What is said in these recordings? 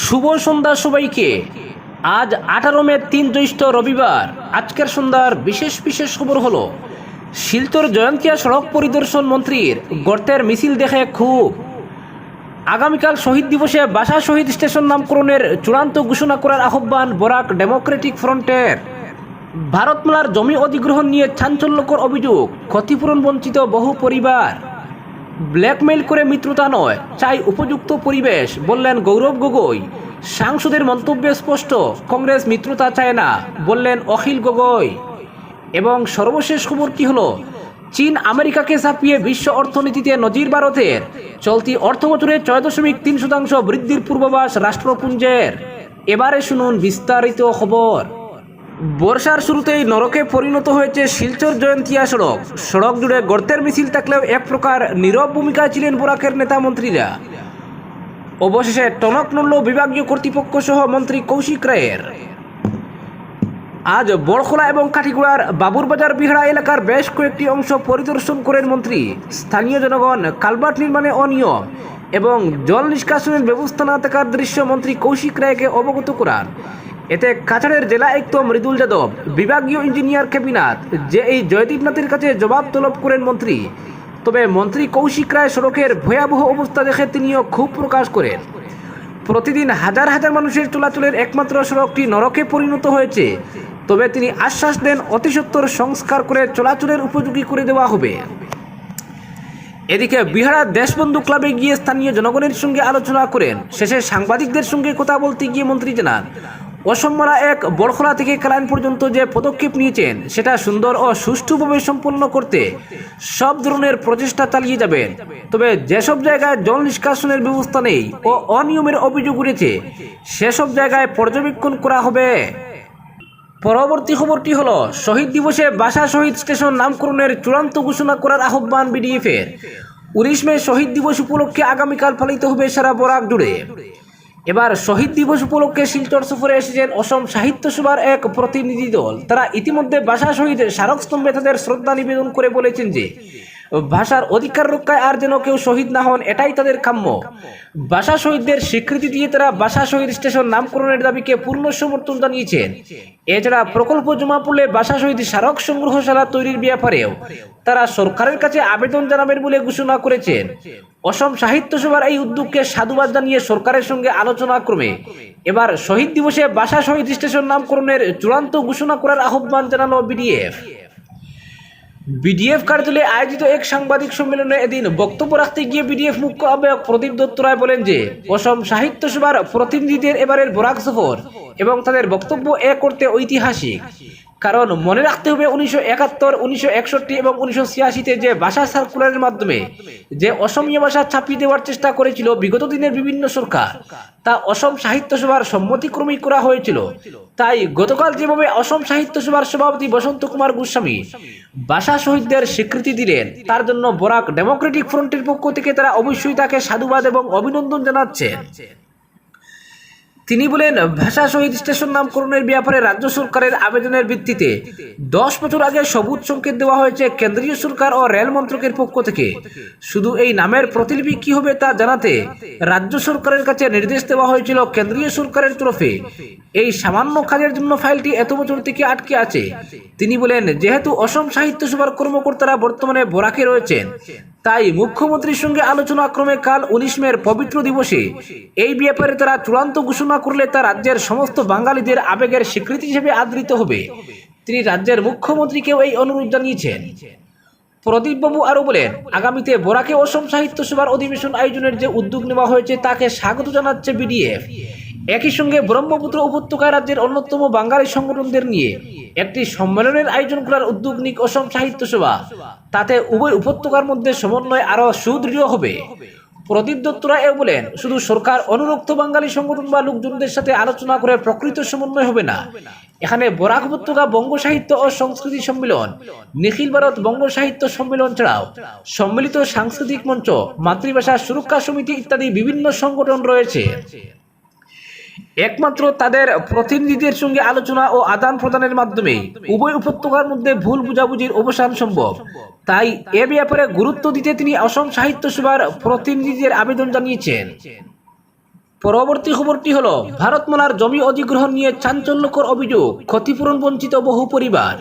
শুভ সন্ধ্যা সবাইকে। আজ আঠারো মে তিন জ্যৈষ্ঠ রবিবার। আজকের সন্ধ্যার বিশেষ বিশেষ খবর হলো, শিলচর জয়ন্তিয়া সড়ক পরিদর্শন মন্ত্রীর গর্তের মিছিল দেখে খুব। আগামীকাল শহীদ দিবসে বাসা শহীদ স্টেশন নামকরণের চূড়ান্ত ঘোষণা করার আহ্বান বরাক ডেমোক্রেটিক ফ্রন্টের। ভারতমালার জমি অধিগ্রহণ নিয়ে চাঞ্চল্যকর অভিযোগ, ক্ষতিপূরণ বঞ্চিত বহু পরিবার। ব্ল্যাকমেইল করে মিত্রতা নয়, চাই উপযুক্ত পরিবেশ, বললেন গৌরব গগৈ। সাংসদের মন্তব্য স্পষ্ট, কংগ্রেস মিত্রতা চায় না, বললেন অখিল গগৈ। এবং সর্বশেষ খবর কি হলো? চীন আমেরিকাকে ছাপিয়ে বিশ্ব অর্থনীতিতে নজির ভারতের চলতি অর্থ বছরে ছয় দশমিক তিন শতাংশ বৃদ্ধির পূর্বাভাস রাষ্ট্রপুঞ্জের। এবারে শুনুন বিস্তারিত খবর। বর্ষার শুরুতেই নরকে পরিণত হয়েছে শিলচর জয়ন্তিয়া সড়ক। সড়ক জুড়ে গর্তের মিছিল থাকলেও এক প্রকার নীরব ভূমিকায় ছিলেন বোরাকের নেতা মন্ত্রীরা। অবশেষে টনক নড়ল বিভাগীয় কর্তৃপক্ষ সহ মন্ত্রী কৌশিক রায়ের। আজ বড়খোলা এবং কাঠিগুড়ার বাবুরবাজার বিহারা এলাকার বেশ কয়েকটি অংশ পরিদর্শন করেন মন্ত্রী। স্থানীয় জনগণ কালভার্ট নির্মাণে অনিয়ম এবং জল নিষ্কাশনের ব্যবস্থা না থাকার দৃশ্য মন্ত্রী কৌশিক রায়কে অবগত করান। এতে কাছাড়ের জেলা আয়ুক্ত মৃদুল যাদব, বিভাগীয় ইঞ্জিনিয়ার কেবিনাথ যে এই জয়দীপনাথের কাছে জবাব তলব করেন মন্ত্রী। তবে মন্ত্রী কৌশিক রায় সড়কের ভয়াবহ অবস্থা দেখে তিনিও ক্ষোভ প্রকাশ করেন। প্রতিদিন হাজার হাজার মানুষের চলাচলের একমাত্র সড়কটি নরকে পরিণত হয়েছে। তবে তিনি আশ্বাস দেন অতি সত্বর সংস্কার করে চলাচলের উপযোগী করে দেওয়া হবে। এদিকে বিহারা দেশবন্ধু ক্লাবে গিয়ে স্থানীয় জনগণের সঙ্গে আলোচনা করেন। শেষে সাংবাদিকদের সঙ্গে কথা বলতে গিয়ে মন্ত্রী জানান অসম্মারা এক বড়খলা থেকে কালাইন পর্যন্ত যে পদক্ষেপ নিয়েছেন, সেটা সুন্দর ও সুষ্ঠুভাবে সম্পন্ন করতে সব ধরনের প্রচেষ্টা চালিয়ে যাবেন। তবে যেসব জায়গায় জল নিষ্কাশনের ব্যবস্থা নেই ও অনিয়মের অভিযোগ উঠেছে, সেসব জায়গায় পর্যবেক্ষণ করা হবে। পরবর্তী খবরটি হলো, শহীদ দিবসে বাসা শহীদ স্টেশন নামকরণের চূড়ান্ত ঘোষণা করার আহ্বান বিডিএফের। উনিশ মে শহীদ দিবস উপলক্ষে আগামীকাল পালিত হবে সারা বরাক জুড়ে। এবার শহীদ দিবস উপলক্ষে শিলচর সফরে এসেছেন অসম সাহিত্য সভার এক প্রতিনিধি দল। তারা ইতিমধ্যে ভাষা শহীদের স্মারকস্তম্ভে তাদের শ্রদ্ধা নিবেদন করে বলেছেন যে ভাষার অধিকার রক্ষায় আর যেন কেউ শহীদ না হন, এটাই তাদের কাম্য। ভাষা শহীদদের স্বীকৃতি দিয়ে তারা ভাষা শহীদ স্টেশন নামকরণের দাবিকে পূর্ণ সমর্থন জানিয়েছেন। এছাড়া প্রকল্প জমা পড়লে ভাষা শহীদ স্মারক সংগ্রহশালা তৈরির ব্যাপারেও তারা সরকারের কাছে আবেদন জানাবেন বলে ঘোষণা করেছেন। অসম সাহিত্য সভার এই উদ্যোগকে সাধুবাদ জানিয়ে সরকারের সঙ্গে আলোচনা ক্রমে এবার শহীদ দিবসে ভাষা শহীদ স্টেশন নামকরণের চূড়ান্ত ঘোষণা করার আহ্বান জানানো বিডিএফ। বিডিএফ কার্যালয়ে আয়োজিত এক সাংবাদিক সম্মেলনে এদিন বক্তব্য রাখতে গিয়ে বিডিএফ মুখ্য আহ্বায়ক প্রদীপ দত্ত রায় বলেন যে, অসম সাহিত্য সভার প্রতিনিধিদের এবারের বরাক সফর এবং তাদের বক্তব্য এ করতে ঐতিহাসিক। কারণ মনে রাখতে হবে উনিশশো একাত্তর, উনিশশো একষট্টি এবং উনিশশো ছিয়াশিতে যে ভাষা সার্কুলারের মাধ্যমে যে অসমীয়া ভাষা ছাপিয়ে দেওয়ার চেষ্টা করেছিল বিগত দিনের বিভিন্ন সরকার, তা অসম সাহিত্য সভার সম্মতিক্রমেই করা হয়েছিল। তাই গতকাল যেভাবে অসম সাহিত্য সভার সভাপতি বসন্ত কুমার গোস্বামী ভাষা শহীদদের স্বীকৃতি দিলেন, তার জন্য বরাক ডেমোক্রেটিক ফ্রন্টের পক্ষ থেকে তারা অবশ্যই তাকে সাধুবাদ এবং অভিনন্দন জানাচ্ছেন। তিনি বলেন, ভাষা শহীদ স্টেশন নামকরণের ব্যাপারে রাজ্য সরকারের আবেদনের ভিত্তিতে দশ বছর আগে সবুজ সংকেত দেওয়া হয়েছে কেন্দ্রীয় সরকার ও রেল মন্ত্রকের পক্ষ থেকে। শুধু এই নামের প্রতিলিপি কি হবে তা জানাতে রাজ্য সরকারের কাছে নির্দেশ দেওয়া হয়েছিল কেন্দ্রীয় সরকারের তরফে। এই সামান্য কাজের জন্য ফাইলটি এত বছর থেকে আটকে আছে। তিনি বলেন, যেহেতু অসম সাহিত্য সভার কর্মকর্তারা বর্তমানে বরাকে রয়েছেন তাই মুখ্যমন্ত্রীর সঙ্গে আলোচনা ক্রমে কাল উনিশ মের পবিত্র দিবসে এই ব্যাপারে তারা চূড়ান্ত ঘোষণা করলে তা রাজ্যের সমস্ত বাঙালিদের আবেগের স্বীকৃতি হিসেবে আদৃত হবে। তিনি রাজ্যের মুখ্যমন্ত্রীকেও এই অনুরোধ জানিয়েছেন। প্রদীপবাবু আরও বলেন, আগামীতে বরাকে অসম সাহিত্য সভার অধিবেশন আয়োজনের যে উদ্যোগ নেওয়া হয়েছে তাকে স্বাগত জানাচ্ছে বিডিএফ। একই সঙ্গে ব্রহ্মপুত্র উপত্যকায় রাজ্যের অন্যতম বাঙালি সংগঠনদের নিয়ে একটি সম্মেলনের আয়োজন করার উদ্যোগ নিক অসম সাহিত্য সভা। তাতে উভয় উপত্যকার মধ্যে সমন্বয় আরও সুদৃঢ় হবে। প্রদীপ দত্ত রায় এও বলেন, শুধু সরকার অনুরক্ত বাঙালি সংগঠন বা লোকজনদের সাথে আলোচনা করে প্রকৃত সমন্বয় হবে না। এখানে বরাক উপত্যকা বঙ্গ সাহিত্য ও সংস্কৃতি সম্মেলন, নিখিল ভারত বঙ্গ সাহিত্য সম্মেলন ছাড়াও সম্মিলিত সাংস্কৃতিক মঞ্চ, মাতৃভাষা সুরক্ষা সমিতি ইত্যাদি বিভিন্ন সংগঠন রয়েছে। একমাত্র তাদের প্রতিনিধিদের সঙ্গে আলোচনা ও আদান প্রদানের মাধ্যমে উভয় উপত্যকার মধ্যে ভুল বুঝাবুঝির অবসান সম্ভব। তাই এ ব্যাপারে গুরুত্ব দিতে তিনি অসম সাহিত্য সভার প্রতিনিধিদের আবেদন জানিয়েছেন। পরবর্তী খবরটি হলো, ভারতমালার জমি অধিগ্রহণ নিয়ে চাঞ্চল্যকর অভিযোগ, ক্ষতিপূরণ বঞ্চিত বহু পরিবার।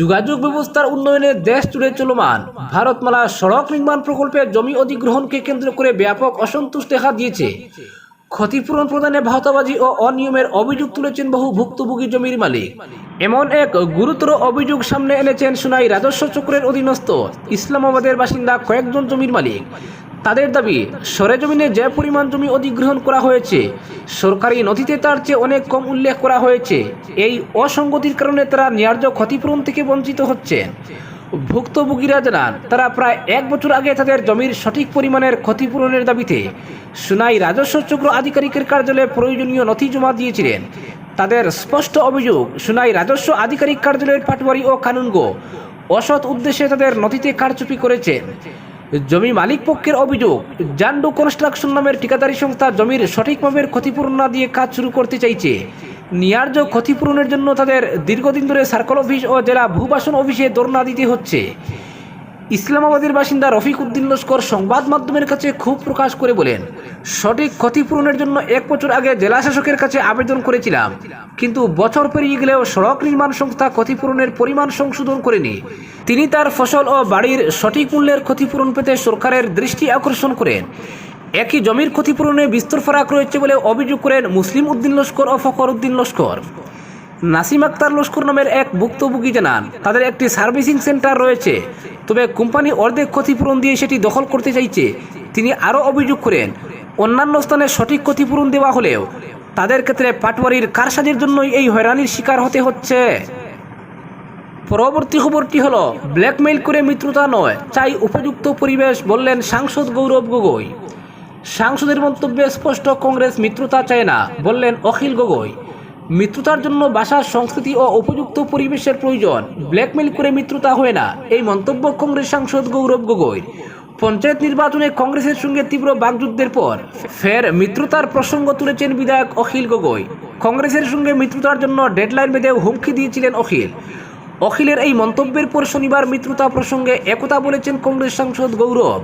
যোগাযোগ ব্যবস্থার উন্নয়নে দেশ জুড়ে চলমান ভারতমালা সড়ক নির্মাণ প্রকল্পে জমি অধিগ্রহণকে কেন্দ্র করে ব্যাপক অসন্তোষ দেখা দিয়েছে। ক্ষতিপূরণ প্রদানে ভাওতাবাজি ও অনিয়মের অভিযোগ তুলেছেন বহু ভুক্তভোগী জমির মালিক। এমন এক গুরুতর অভিযোগ সামনে এনেছেন সোনাই রাজস্ব চক্রের অধীনস্থ ইসলামাবাদের বাসিন্দা কয়েকজন জমির মালিক। তাদের দাবি, সরেজমিনে যে পরিমাণ জমি অধিগ্রহণ করা হয়েছে, সরকারি নথিতে তার চেয়ে অনেক কম উল্লেখ করা হয়েছে। এই অসঙ্গতির কারণে তারা ন্যায্য ক্ষতিপূরণ থেকে বঞ্চিত হচ্ছেন। ভুক্তভোগীরা জানান, তারা প্রায় এক বছর আগে তাদের জমির সঠিক পরিমাণের ক্ষতিপূরণের দাবিতে সুনাই রাজস্ব চক্র আধিকারিকের কার্যালয়ে প্রয়োজনীয় নথি জমা দিয়েছিলেন। তাদের স্পষ্ট অভিযোগ, সুনাই রাজস্ব আধিকারিক কার্যালয়ের পাটবাড়ি ও কানুনগো অসৎ উদ্দেশ্যে তাদের নথিতে কারচুপি করেছেন। জমি মালিক পক্ষের অভিযোগ, জান্ডু কনস্ট্রাকশন নামের ঠিকাদারি সংস্থা জমির সঠিকভাবে ক্ষতিপূরণ না দিয়ে কাজ শুরু করতে চাইছে। ন্যায্য ক্ষতিপূরণের জন্য তাদের দীর্ঘদিন ধরে সার্কল অফিস ও জেলা ভূবাসন অফিসে ধর্ণা দিতে হচ্ছে। ইসলামাবাদের বাসিন্দা রফিক উদ্দিন লস্কর সংবাদ মাধ্যমের কাছে ক্ষোভ প্রকাশ করে বলেন, সঠিক ক্ষতিপূরণের জন্য এক বছর আগে জেলা শাসকের কাছে আবেদন করেছিলাম, কিন্তু বছর পেরিয়ে গেলেও সড়ক নির্মাণ সংস্থা ক্ষতিপূরণের পরিমাণ সংশোধন করেনি। তিনি তার ফসল ও বাড়ির সঠিক মূল্যের ক্ষতিপূরণ পেতে সরকারের দৃষ্টি আকর্ষণ করেন। একই জমির ক্ষতিপূরণে বিস্তর ফারাক রয়েছে বলে অভিযোগ করেন মুসলিম উদ্দিন লস্কর ও ফখর উদ্দিন লস্কর। নাসিম আক্তার লস্কর নামের এক ভুক্তভোগী জানান, তাদের একটি সার্ভিসিং সেন্টার রয়েছে, তবে কোম্পানি অর্ধেক ক্ষতিপূরণ দিয়ে সেটি দখল করতে চাইছে। তিনি আরও অভিযোগ করেন, অন্যান্য স্থানে সঠিক ক্ষতিপূরণ দেওয়া হলেও তাদের ক্ষেত্রে পাটওয়ারির কারসাজের জন্যই এই হয়রানির শিকার হতে হচ্ছে। পরবর্তী খবরটি হলো, ব্ল্যাকমেইল করে মিত্রতা নয়, চাই উপযুক্ত পরিবেশ বললেন সাংসদ গৌরব গগৈ। সাংসদের মন্তব্যে স্পষ্ট, কংগ্রেস মিত্রতা চায় না, বললেন অখিল গগৈ। মিত্রতার জন্য ভাষার সংস্কৃতি ও উপযুক্ত পরিবেশের প্রয়োজন ব্ল্যাকমেইল করে মিত্রতা হয় না, এই মন্তব্য কংগ্রেস সাংসদ গৌরব গগৈ। পঞ্চায়েত নির্বাচনে কংগ্রেসের সঙ্গে তীব্র বাকযুদ্ধের পর ফের মিত্রতার প্রসঙ্গ তুলেছেন বিধায়ক অখিল গগৈ। কংগ্রেসের সঙ্গে মিত্রতার জন্য ডেডলাইন বেঁধে হুমকি দিয়েছিলেন অখিল। অখিলের এই মন্তব্যের পর শনিবার মিত্রতা প্রসঙ্গে একতা বলেছেন কংগ্রেস সাংসদ গৌরব।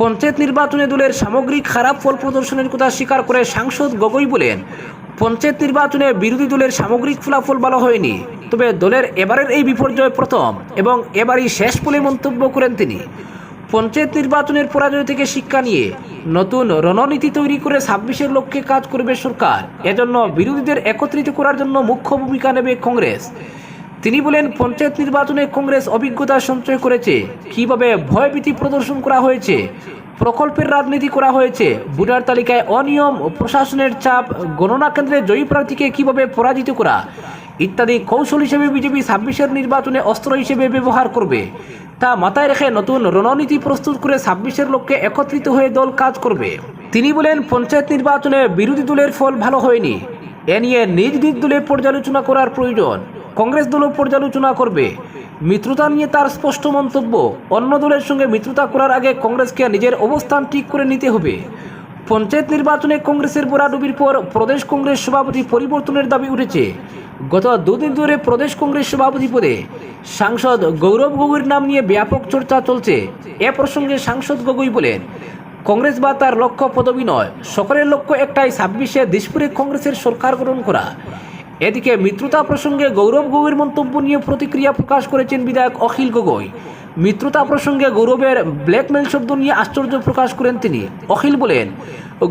পঞ্চায়েত নির্বাচনে দলের সামগ্রিক খারাপ ফল প্রদর্শনের কথা স্বীকার করে সাংসদ গগৈ বলেন, পঞ্চায়েত নির্বাচনে বিরোধী দলের সামগ্রিক ফলাফল ভালো হয়নি, তবে দলের এবারের এই বিপর্যয় প্রথম এবং এবারই শেষ বলে মন্তব্য করেন তিনি। পঞ্চায়েত নির্বাচনের পরাজয় থেকে শিক্ষা নিয়ে নতুন রণনীতি তৈরি করে ছাব্বিশের লক্ষ্যে কাজ করবে সরকার, এজন্য বিরোধীদের একত্রিত করার জন্য মুখ্য ভূমিকা নেবে কংগ্রেস। তিনি বলেন, পঞ্চায়েত নির্বাচনে কংগ্রেস অভিজ্ঞতা সঞ্চয় করেছে। কীভাবে ভয়ভীতি প্রদর্শন করা হয়েছে, প্রকল্পের রাজনীতি করা হয়েছে, ভোটার তালিকায় অনিয়ম প্রশাসনের চাপ, গণনা কেন্দ্রে জয়ী প্রার্থীকে কীভাবে পরাজিত করা, ইত্যাদি কৌশল হিসেবে বিজেপি ছাব্বিশের নির্বাচনে অস্ত্র হিসেবে ব্যবহার করবে। তা মাথায় রেখে নতুন রণনীতি প্রস্তুত করে ছাব্বিশের লক্ষ্যে একত্রিত হয়ে দল কাজ করবে। তিনি বলেন, পঞ্চায়েত নির্বাচনে বিরোধী দলের ফল ভালো হয়নি। এ নিয়ে নিজ নিজ দলে পর্যালোচনা করার প্রয়োজন। কংগ্রেস দলও পর্যালোচনা করবে। মিত্রতা নিয়ে তার স্পষ্ট মন্তব্য, অন্য দলের সঙ্গে মিত্রতা করার আগে কংগ্রেসকে নিজের অবস্থান ঠিক করে নিতে হবে। পঞ্চায়েত নির্বাচনে কংগ্রেসের বোরাডুবির পর প্রদেশ কংগ্রেস সভাপতি পরিবর্তনের দাবি উঠেছে। গত দুদিন ধরে প্রদেশ কংগ্রেস সভাপতি পদে সাংসদ গৌরব গগৈর নাম নিয়ে ব্যাপক চর্চা চলছে। এ প্রসঙ্গে সাংসদ গগৈ বলেন, কংগ্রেস বা তার লক্ষ্য পদবি নয়, সকলের লক্ষ্য একটাই, ছাব্বিশে দিশপুরে কংগ্রেসের সরকার গঠন করা। এদিকে মিত্রতা প্রসঙ্গে গৌরব গগৈর মন্তব্য নিয়ে প্রতিক্রিয়া প্রকাশ করেছেন বিধায়ক অখিল গগৈ। মিত্রতা প্রসঙ্গে গৌরবের ব্ল্যাকমেল শব্দ নিয়ে আশ্চর্য প্রকাশ করেন তিনি। অখিল বলেন,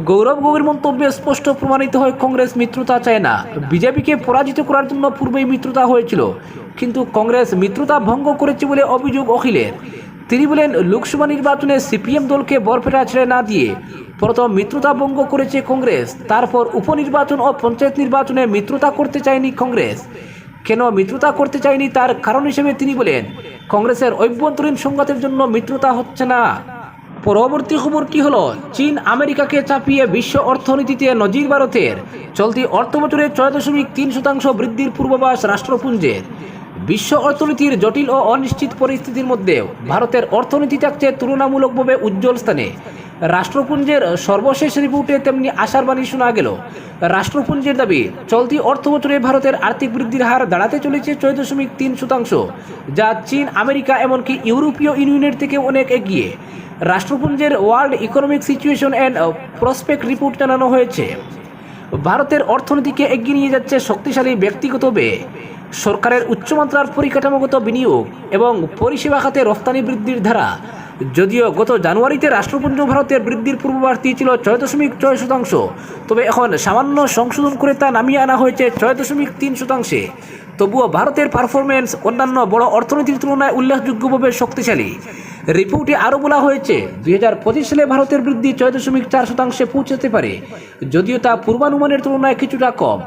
গৌরব গগৈর মন্তব্যে স্পষ্ট প্রমাণিত হয় কংগ্রেস মিত্রতা চায় না। বিজেপিকে পরাজিত করার জন্য পূর্বেই মিত্রতা হয়েছিল। কিন্তু কংগ্রেস মিত্রতা ভঙ্গ করেছে বলে অভিযোগ অখিলের। তিনি বলেন, লোকসভা নির্বাচনে সিপিএম দলকে বরফেটা ছেড়ে না দিয়ে প্রথম মিত্রতা ভঙ্গ করেছে কংগ্রেস, তারপর উপনির্বাচন ও পঞ্চায়েত নির্বাচনে মিত্রতা করতে চায়নি কংগ্রেস। কেন মিত্রতা করতে চায়নি তার কারণ হিসেবে তিনি বলেন, কংগ্রেসের অভ্যন্তরীণ সংঘাতের জন্য মিত্রতা হচ্ছে না। পরবর্তী খবর খবরটি হলো? চীন আমেরিকাকে চাপিয়ে বিশ্ব অর্থনীতিতে নজির ভারতের। চলতি অর্থবছরে ছয় দশমিক তিন শতাংশ বৃদ্ধির পূর্বাভাস রাষ্ট্রপুঞ্জের। বিশ্ব অর্থনীতির জটিল ও অনিশ্চিত পরিস্থিতির মধ্যেও ভারতের অর্থনীতি থাকছে তুলনামূলকভাবে উজ্জ্বল স্থানে। রাষ্ট্রপুঞ্জের সর্বশেষ রিপোর্টে তেমনি আশার বাণী শোনা গেল। রাষ্ট্রপুঞ্জের দাবি, চলতি অর্থ বছরে ভারতের আর্থিক বৃদ্ধির হার দাঁড়াতে চলেছে ছয় দশমিক তিন শতাংশ, যা চীন, আমেরিকা এমনকি ইউরোপীয় ইউনিয়নের থেকে অনেক এগিয়ে। রাষ্ট্রপুঞ্জের world economic situation and prospect report জানানো হয়েছে। ভারতের অর্থনীতিকে এগিয়ে নিয়ে যাচ্ছে শক্তিশালী ব্যক্তিগত ব্যয়। সরকারের উচ্চমাত্রার পরিকাঠামোগত বিনিয়োগ এবং পরিষেবা খাতে রফতানি বৃদ্ধির ধারা। যদিও গত জানুয়ারিতে রাষ্ট্রপুঞ্জ ভারতের বৃদ্ধির পূর্ববর্তী ছিল ছয় দশমিক ছয় শতাংশ, তবে এখন সামান্য সংশোধন করে তা নামিয়ে আনা হয়েছে ছয় দশমিক তিন শতাংশে। তবুও ভারতের পারফরমেন্স অন্যান্য বড় অর্থনীতির তুলনায় উল্লেখযোগ্যভাবে শক্তিশালী। রিপোর্টে আরও বলা হয়েছে, দুই হাজার পঁচিশ সালে ভারতের বৃদ্ধি ছয় দশমিক চার শতাংশে পৌঁছাতে পারে, যদিও তা পূর্বানুমানের তুলনায় কিছুটা কম।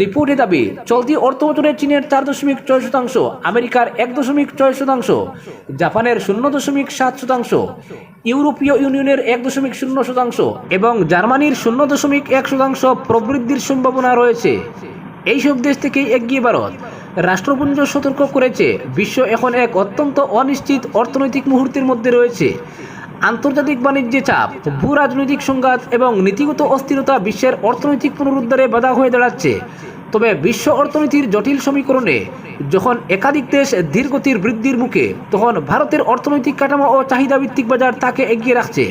রিপোর্টে দাবি, চলতি অর্থ বছরে চীনের চার দশমিক ছয় শতাংশ, আমেরিকার এক দশমিক ছয় শতাংশ, জাপানের শূন্য দশমিক সাত শতাংশ, ইউরোপীয় ইউনিয়নের এক দশমিক শূন্য শতাংশ এবং জার্মানির শূন্য দশমিক এক শতাংশ প্রবৃদ্ধির সম্ভাবনা রয়েছে। এইসব দেশ থেকেই এগিয়ে ভারত। রাষ্ট্রপুঞ্জ সতর্ক করেছে, বিশ্ব এখন এক অত্যন্ত অনিশ্চিত অর্থনৈতিক মুহূর্তের মধ্যে রয়েছে। আন্তর্জাতিক বাণিজ্যে চাপ, ভূ রাজনৈতিক সংঘাত এবং নীতিগত অস্থিরতা বিশ্বের অর্থনৈতিক পুনরুদ্ধারে বাধা হয়ে দাঁড়াচ্ছে। তবে বিশ্ব অর্থনীতির জটিল সমীকরণে, যখন একাধিক দেশ ধীরগতির বৃদ্ধির মুখে, তখন ভারতের অর্থনৈতিক কাঠামো ও চাহিদা ভিত্তিক বাজার তাকে এগিয়ে রাখছে।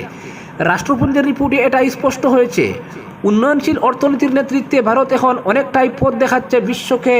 রাষ্ট্রপুঞ্জের রিপোর্টে এটা স্পষ্ট হয়েছে, উন্নয়নশীল অর্থনীতির নেতৃত্বে ভারত এখন অনেকটাই পথ দেখাচ্ছে বিশ্বকে।